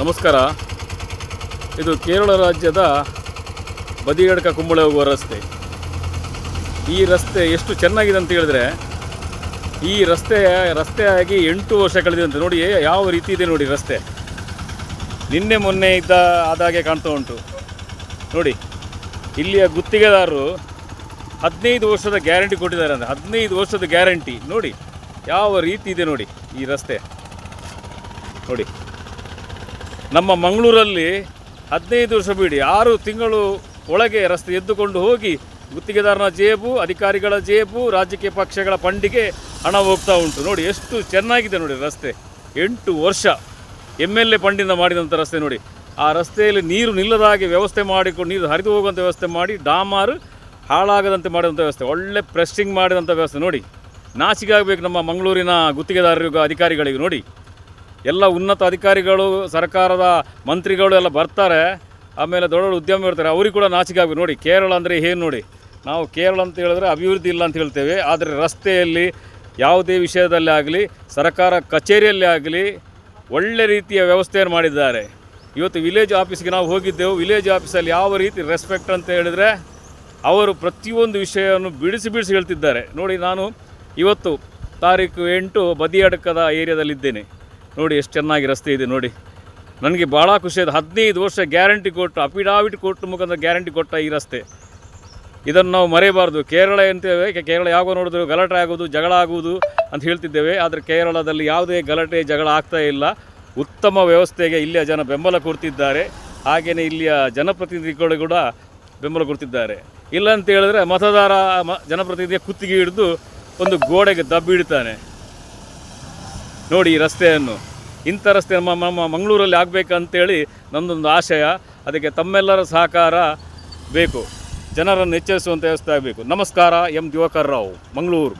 ನಮಸ್ಕಾರ. ಇದು ಕೇರಳ ರಾಜ್ಯದ ಬದಿಗಡ್ಕ ಕುಂಬಳೆ ಹೋಗುವ ರಸ್ತೆ. ಈ ರಸ್ತೆ ಎಷ್ಟು ಚೆನ್ನಾಗಿದೆ ಅಂತ ಹೇಳಿದ್ರೆ, ಈ ರಸ್ತೆ ರಸ್ತೆಯಾಗಿ ಎಂಟು ವರ್ಷ ಕಳೆದಿದೆ ನೋಡಿ, ಯಾವ ರೀತಿ ಇದೆ ನೋಡಿ ರಸ್ತೆ. ನಿನ್ನೆ ಮೊನ್ನೆ ಇದ್ದ ಆದಾಗೆ ಕಾಣ್ತಾ ಉಂಟು. ನೋಡಿ, ಇಲ್ಲಿಯ ಗುತ್ತಿಗೆದಾರರು ಹದಿನೈದು ವರ್ಷದ ಗ್ಯಾರಂಟಿ ಕೊಟ್ಟಿದ್ದಾರೆ ಅಂದರೆ, ಹದಿನೈದು ವರ್ಷದ ಗ್ಯಾರಂಟಿ. ನೋಡಿ, ಯಾವ ರೀತಿ ಇದೆ ನೋಡಿ ಈ ರಸ್ತೆ. ನೋಡಿ ನಮ್ಮ ಮಂಗಳೂರಲ್ಲಿ ಹದಿನೈದು ವರ್ಷ ಬಿಡಿ ಆರು ತಿಂಗಳು ಒಳಗೆ ರಸ್ತೆ ಎದ್ದುಕೊಂಡು ಹೋಗಿ ಗುತ್ತಿಗೆದಾರನ ಜೇಬು, ಅಧಿಕಾರಿಗಳ ಜೇಬು, ರಾಜಕೀಯ ಪಕ್ಷಗಳ ಪಂಡಿಗೆ ಹಣ ಹೋಗ್ತಾ ಉಂಟು. ನೋಡಿ, ಎಷ್ಟು ಚೆನ್ನಾಗಿದೆ ನೋಡಿ ರಸ್ತೆ. ಎಂಟು ವರ್ಷ ಎಂ ಎಲ್ ಎ ಫಂಡಿಂದ ಮಾಡಿದಂಥ ರಸ್ತೆ ನೋಡಿ. ಆ ರಸ್ತೆಯಲ್ಲಿ ನೀರು ನಿಲ್ಲದ ಹಾಗೆ ವ್ಯವಸ್ಥೆ ಮಾಡಿಕೊಂಡು, ನೀರು ಹರಿದು ಹೋಗುವಂಥ ವ್ಯವಸ್ಥೆ ಮಾಡಿ ಡಾಮಾರು ಹಾಳಾಗದಂತೆ ಮಾಡಿದಂಥ ವ್ಯವಸ್ಥೆ. ಒಳ್ಳೆ ಪ್ರೆಸ್ಸಿಂಗ್ ಮಾಡಿದಂಥ ವ್ಯವಸ್ಥೆ ನೋಡಿ. ನಾಚಿಕೆ ಆಗಬೇಕು ನಮ್ಮ ಮಂಗಳೂರಿನ ಗುತ್ತಿಗೆದಾರರಿಗೂ, ಅಧಿಕಾರಿಗಳಿಗೂ ನೋಡಿ. ಎಲ್ಲ ಉನ್ನತ ಅಧಿಕಾರಿಗಳು, ಸರ್ಕಾರದ ಮಂತ್ರಿಗಳು ಎಲ್ಲ ಬರ್ತಾರೆ. ಆಮೇಲೆ ದೊಡ್ಡ ದೊಡ್ಡ ಉದ್ಯಮ ಇರ್ತಾರೆ. ಅವ್ರಿಗೆ ಕೂಡ ನಾಚಿಕೆ ಆಗಬೇಕು. ನೋಡಿ, ಕೇರಳ ಅಂದರೆ ಏನು ನೋಡಿ? ನಾವು ಕೇರಳ ಅಂತ ಹೇಳಿದ್ರೆ ಅಭಿವೃದ್ಧಿ ಇಲ್ಲ ಅಂತ ಹೇಳ್ತೇವೆ. ಆದರೆ ರಸ್ತೆಯಲ್ಲಿ ಯಾವುದೇ ವಿಷಯದಲ್ಲಿ ಆಗಲಿ, ಸರ್ಕಾರ ಕಚೇರಿಯಲ್ಲಿ ಆಗಲಿ ಒಳ್ಳೆ ರೀತಿಯ ವ್ಯವಸ್ಥೆಯನ್ನು ಮಾಡಿದ್ದಾರೆ. ಇವತ್ತು ವಿಲೇಜ್ ಆಫೀಸ್ಗೆ ನಾವು ಹೋಗಿದ್ದೆವು. ವಿಲೇಜ್ ಆಫೀಸಲ್ಲಿ ಯಾವ ರೀತಿ ರೆಸ್ಪೆಕ್ಟ್ ಅಂತ ಹೇಳಿದರೆ ಅವರು ಪ್ರತಿಯೊಂದು ವಿಷಯವನ್ನು ಬಿಡಿಸಿ ಬಿಡಿಸಿ ಹೇಳ್ತಿದ್ದಾರೆ. ನೋಡಿ, ನಾನು ಇವತ್ತು ತಾರೀಕು ಎಂಟು ಬದಿಯಡಕದ ಏರಿಯಾದಲ್ಲಿದ್ದೇನೆ. ನೋಡಿ ಎಷ್ಟು ಚೆನ್ನಾಗಿ ರಸ್ತೆ ಇದೆ ನೋಡಿ. ನನಗೆ ಭಾಳ ಖುಷಿ ಆಯಿತು. ಹದಿನೈದು ವರ್ಷ ಗ್ಯಾರಂಟಿ ಕೊಟ್ಟು, ಅಫಿಡಾವಿಟ್ ಕೊಟ್ಟು ಮುಖಾಂತರ ಗ್ಯಾರಂಟಿ ಕೊಟ್ಟ ಈ ರಸ್ತೆ. ಇದನ್ನು ನಾವು ಮರೆಯಬಾರ್ದು. ಕೇರಳ ಅಂತೇವೆ ಕೇರಳ ಯಾವಾಗ ನೋಡಿದ್ರು ಗಲಾಟೆ ಆಗೋದು, ಜಗಳ ಆಗುವುದು ಅಂತ ಹೇಳ್ತಿದ್ದೇವೆ. ಆದರೆ ಕೇರಳದಲ್ಲಿ ಯಾವುದೇ ಗಲಾಟೆ, ಜಗಳ ಆಗ್ತಾ ಇಲ್ಲ. ಉತ್ತಮ ವ್ಯವಸ್ಥೆಗೆ ಇಲ್ಲಿಯ ಜನ ಬೆಂಬಲ ಕೊಡ್ತಿದ್ದಾರೆ. ಹಾಗೆಯೇ ಇಲ್ಲಿಯ ಜನಪ್ರತಿನಿಧಿಗಳು ಕೂಡ ಬೆಂಬಲ ಕೊಡ್ತಿದ್ದಾರೆ. ಇಲ್ಲ ಅಂತ ಹೇಳಿದ್ರೆ ಮತದಾರ, ಮ, ಜನಪ್ರತಿನಿಧಿಯ ಕುತ್ತಿಗೆ ಹಿಡಿದು ಒಂದು ಗೋಡೆಗೆ ದಬ್ಬಿಡ್ತಾನೆ. ನೋಡಿ ಈ ರಸ್ತೆಯನ್ನು. ಇಂಥ ರಸ್ತೆ ನಮ್ಮ ನಮ್ಮ ಮಂಗಳೂರಲ್ಲಿ ಆಗಬೇಕಂತೇಳಿ ನಮ್ಮದೊಂದು ಆಶಯ. ಅದಕ್ಕೆ ತಮ್ಮೆಲ್ಲರ ಸಹಕಾರ ಬೇಕು. ಜನರನ್ನು ಎಚ್ಚರಿಸುವಂಥ ವ್ಯವಸ್ಥೆ ಆಗಬೇಕು. ನಮಸ್ಕಾರ, ಎಂ ದಿವಾಕರ್ ರಾವ್, ಮಂಗಳೂರು.